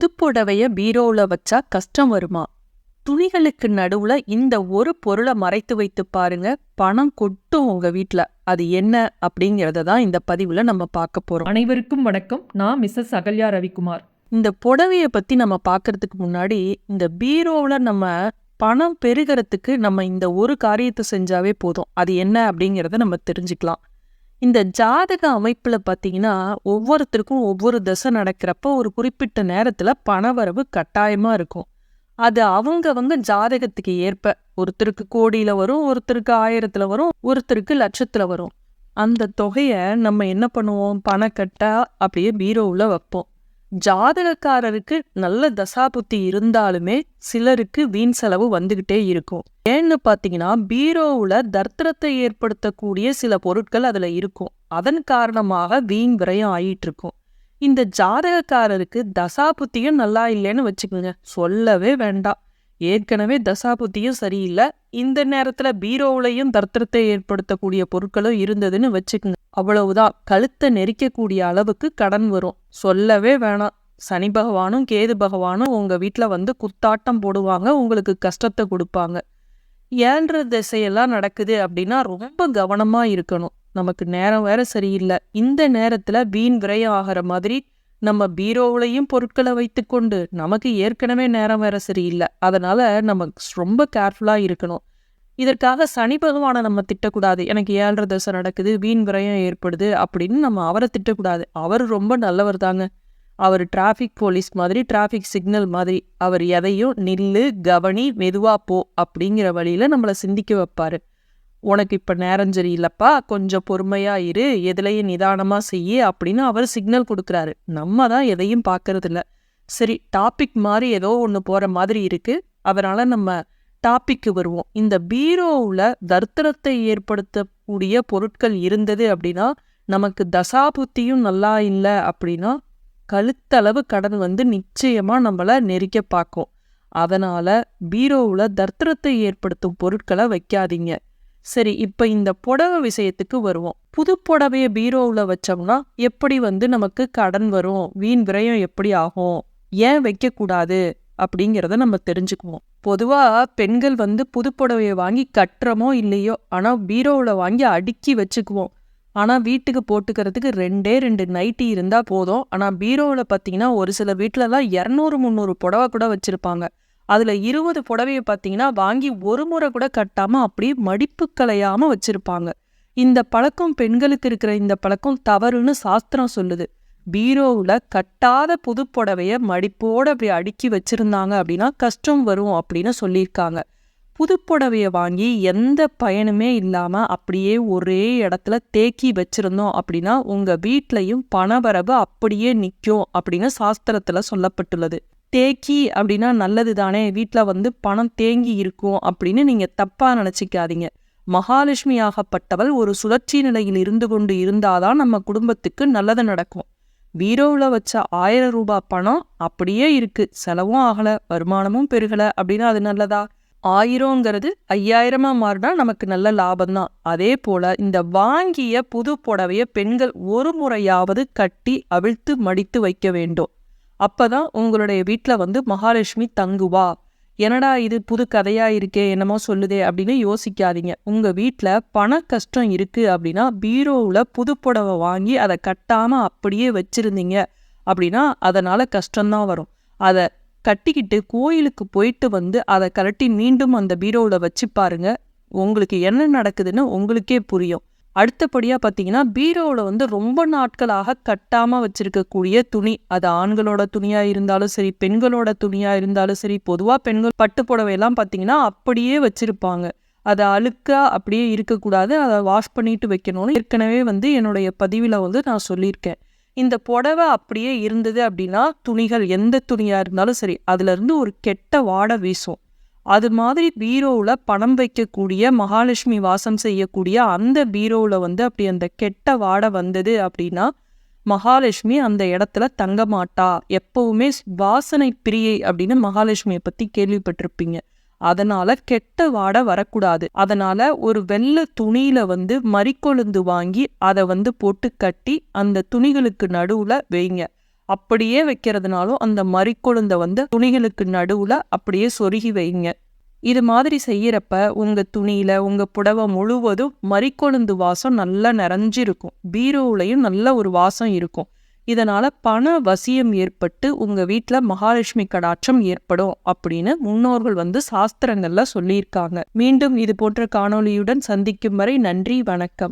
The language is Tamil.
புதுப்புடவைய பீரோல வச்சா கஷ்டம் வருமா? துணிகளுக்கு நடுவுல இந்த ஒரு பொருளை மறைத்து வைத்து பாருங்க பணம் கொட்டும் உங்க வீட்ல. அது என்ன அப்படிங்கறத தான் இந்த பதிவுல நம்ம பார்க்க போறோம். அனைவருக்கும் வணக்கம். நான் மிஸ்ஸஸ் அகல்யா ரவிக்குமார். இந்த புடவைய பத்தி நம்ம பார்க்கறதுக்கு முன்னாடி இந்த பீரோவுல நம்ம பணம் பெருகிறதுக்கு நம்ம இந்த ஒரு காரியத்தை செஞ்சாவே போதும். அது என்ன அப்படிங்கறத நம்ம தெரிஞ்சுக்கலாம். இந்த ஜாதக அமைப்புல பாத்தீங்கன்னா ஒவ்வொருத்தருக்கும் ஒவ்வொரு தசை நடக்கிறப்ப ஒரு குறிப்பிட்ட நேரத்துல பணவரவு கட்டாயமா இருக்கும். அது அவங்கவங்க ஜாதகத்துக்கு ஏற்ப ஒருத்தருக்கு கோடியில வரும் ஒருத்தருக்கு ஆயிரத்துல வரும் ஒருத்தருக்கு லட்சத்துல வரும். அந்த தொகைய நம்ம என்ன பண்ணுவோம்? பணக்கட்டா அப்படியே பீரோவுல வைப்போம். ஜாதகக்காரருக்கு நல்ல தசாபுத்தி இருந்தாலுமே சிலருக்கு வீண் செலவு வந்துகிட்டே இருக்கும். ஏன்னு பாத்தீங்கன்னா பீரோவுல தர்த்திரத்தை ஏற்படுத்தக்கூடிய சில பொருட்கள் அதுல இருக்கும். அதன் காரணமாக வீண் விரயம் ஆயிட்டு இருக்கும் இந்த ஜாதகக்காரருக்கு தசாபுத்தியும் நல்லா இல்லைன்னு வச்சுக்கோங்க. சொல்லவே வேண்டாம். ஏற்கனவே தசாபுத்தியும் சரியில்லை. இந்த நேரத்துல பீரோவிலையும் தர்த்திரத்தை ஏற்படுத்தக்கூடிய பொருட்களும் இருந்ததுன்னு வச்சுக்கோங்க. அவ்வளவுதான். கழுத்தை நெரிக்கக்கூடிய அளவுக்கு கடன் வரும். சொல்லவே வேணாம். சனி பகவானும் கேது பகவானும் உங்க வீட்டில் வந்து குத்தாட்டம் போடுவாங்க உங்களுக்கு கஷ்டத்தை கொடுப்பாங்க. ஏன்ற திசையெல்லாம் நடக்குது அப்படின்னா ரொம்ப கவனமா இருக்கணும். நமக்கு நேரம் வேற சரியில்லை. இந்த நேரத்துல வீண் விரையம் ஆகிற மாதிரி நம்ம பீரோவுலையும் பொருட்களை வைத்துக்கொண்டு நமக்கு ஏற்கனவே நேரம் வேற சரியில்லை. அதனால நம்ம ரொம்ப கேர்ஃபுல்லாக இருக்கணும். இதற்காக சனி பகவானை நம்ம திட்டக்கூடாது. எனக்கு ஏழரை தசை நடக்குது வீண் விரயம் ஏற்படுது அப்படின்னு நம்ம அவரை திட்டக்கூடாது. அவர் ரொம்ப நல்லவர் தாங்க. அவர் டிராஃபிக் போலீஸ் மாதிரி டிராஃபிக் சிக்னல் மாதிரி அவர் எதையும் நில்லு கவனி மெதுவா போ அப்படிங்கிற வழியில நம்மளை சிந்திக்க வைப்பாரு. உனக்கு இப்ப நேரம் சரியில்லப்பா கொஞ்சம் பொறுமையா இரு எதுலையும் நிதானமா செய்யு அப்படின்னு அவர் சிக்னல் கொடுக்குறாரு. நம்ம தான் எதையும் பார்க்கறதில்ல. சரி டாபிக் மாதிரி ஏதோ ஒன்று போற மாதிரி இருக்கு. அதனால நம்ம டாப்பிக்கு வருவோம். இந்த பீரோவில் தர்த்தரத்தை ஏற்படுத்தக்கூடிய பொருட்கள் இருந்தது அப்படின்னா நமக்கு தசாபுத்தியும் நல்லா இல்லை அப்படின்னா கழுத்தளவு கடன் வந்து நிச்சயமா நம்மள நெரிக்க பார்க்கும். அதனால பீரோவில் தர்த்தரத்தை ஏற்படுத்தும் பொருட்களை வைக்காதீங்க. சரி இப்ப இந்த புடவை விஷயத்துக்கு வருவோம். புது புடவைய பீரோவில் வச்சோம்னா எப்படி வந்து நமக்கு கடன் வரும்? வீண் விரயம் எப்படி ஆகும்? ஏன் வைக்கக்கூடாது? அப்படிங்கிறத நம்ம தெரிஞ்சுக்குவோம். பொதுவா பெண்கள் வந்து புது புடவைய வாங்கி கட்டுறமோ இல்லையோ ஆனா பீரோவில் வாங்கி அடுக்கி வச்சுக்குவோம். ஆனா வீட்டுக்கு போட்டுக்கிறதுக்கு ரெண்டே ரெண்டு நைட்டி இருந்தா போதும். ஆனா பீரோவில் பார்த்தீங்கன்னா ஒரு சில வீட்டிலலாம் இரநூறு முந்நூறு புடவை கூட வச்சிருப்பாங்க. அதுல இருபது புடவைய பார்த்தீங்கன்னா வாங்கி ஒரு முறை கூட கட்டாம அப்படியே மடிப்பு கலையாம வச்சிருப்பாங்க. இந்த பழக்கம் பெண்களுக்கு இருக்கிற இந்த பழக்கம் தவறுன்னு சாஸ்திரம் சொல்லுது. பீரோவில் கட்டாத புது மடிப்போடு அப்படி அடுக்கி வச்சிருந்தாங்க அப்படின்னா கஷ்டம் வரும் அப்படின்னு சொல்லியிருக்காங்க. புதுப்புடவையை வாங்கி எந்த பயனுமே இல்லாம அப்படியே ஒரே இடத்துல தேக்கி வச்சிருந்தோம் அப்படின்னா உங்க வீட்லையும் பணவரவு அப்படியே நிற்கும் அப்படின்னு சாஸ்திரத்துல சொல்லப்பட்டுள்ளது. தேக்கி அப்படின்னா நல்லது தானே வீட்டில் வந்து பணம் தேங்கி இருக்கும் அப்படின்னு நீங்கள் தப்பாக நினச்சிக்காதீங்க. மகாலட்சுமி ஆகப்பட்டவள் ஒரு சுழற்சி நிலையில் இருந்து கொண்டு இருந்தாதான் நம்ம குடும்பத்துக்கு நல்லது நடக்கும். பீரோவில் வச்ச ஆயிரம் ரூபாய் பணம் அப்படியே இருக்கு. செலவும் ஆகல வருமானமும் பெருகல. அப்படின்னா அது நல்லதா? ஆயிரங்கிறது ஐயாயிரமா மாறினா நமக்கு நல்ல லாபம் தான் அதே போல இந்த வாங்கிய புது புடவைய பெண்கள் ஒரு முறையாவது கட்டி அவிழ்த்து மடித்து வைக்க வேண்டும். அப்பதான் உங்களுடைய வீட்ல வந்து மகாலட்சுமி தங்குவா. என்னடா இது புது கதையாக இருக்கே என்னமோ சொல்லுதே அப்படின்னு யோசிக்காதீங்க. உங்கள் வீட்டில் பண கஷ்டம் இருக்குது அப்படின்னா பீரோவில் புது புடவை வாங்கி அதை கட்டாமல் அப்படியே வச்சிருந்தீங்க அப்படின்னா அதனால் கஷ்டம்தான் வரும். அதை கட்டிக்கிட்டு கோயிலுக்கு போயிட்டு வந்து அதை கலட்டி மீண்டும் அந்த பீரோவில் வச்சு பாருங்க. உங்களுக்கு என்ன நடக்குதுன்னு உங்களுக்கே புரியும். அடுத்தபடியாக பார்த்தீங்கன்னா பீரோவில் வந்து ரொம்ப நாட்களாக கட்டாமல் வச்சிருக்கக்கூடிய துணி. அது ஆண்களோட துணியாக இருந்தாலும் சரி பெண்களோட துணியாக இருந்தாலும் சரி பொதுவாக பெண்கள் பட்டு புடவையெல்லாம் பார்த்தீங்கன்னா அப்படியே வச்சுருப்பாங்க. அதை அழுக்க அப்படியே இருக்கக்கூடாது. அதை வாஷ் பண்ணிட்டு வைக்கணும்னு ஏற்கனவே வந்து என்னுடைய பதிவில் வந்து நான் சொல்லியிருக்கேன். இந்த புடவை அப்படியே இருந்தது அப்படின்னா துணிகள் எந்த துணியாக இருந்தாலும் சரி அதுலேருந்து ஒரு கெட்ட வாடை வீசும். அது மாதிரி பீரோவில் பணம் வைக்கக்கூடிய மகாலட்சுமி வாசம் செய்யக்கூடிய அந்த பீரோவில் வந்து அப்படி அந்த கெட்ட வாடை வந்தது அப்படின்னா மகாலட்சுமி அந்த இடத்துல தங்க மாட்டா. எப்பவுமே வாசனை பிரியை அப்படின்னு மகாலட்சுமியை பத்தி கேள்விப்பட்டிருப்பீங்க. அதனால கெட்ட வாடை வரக்கூடாது. அதனால ஒரு வெள்ளை துணியில வந்து மறிக்கொழுந்து வாங்கி அதை வந்து போட்டு கட்டி அந்த துணிகளுக்கு நடுவில் வைங்க. அப்படியே வைக்கிறதுனாலும் அந்த மறிக்கொழுந்தை வந்து துணிகளுக்கு நடுவில் அப்படியே சொருகி வைங்க. இது மாதிரி செய்யறப்ப உங்க துணியில உங்க புடவை முழுவதும் மறிக்கொழுந்து வாசம் நல்லா நிறைஞ்சிருக்கும். பீரோவுலையும் நல்ல ஒரு வாசம் இருக்கும். இதனால பண வசியம் ஏற்பட்டு உங்க வீட்டில் மகாலட்சுமி கடாட்சம் ஏற்படும் அப்படின்னு முன்னோர்கள் வந்து சாஸ்திரங்கள்ல சொல்லியிருக்காங்க. மீண்டும் இது போன்ற காணொளியுடன் சந்திக்கும் வரை நன்றி வணக்கம்.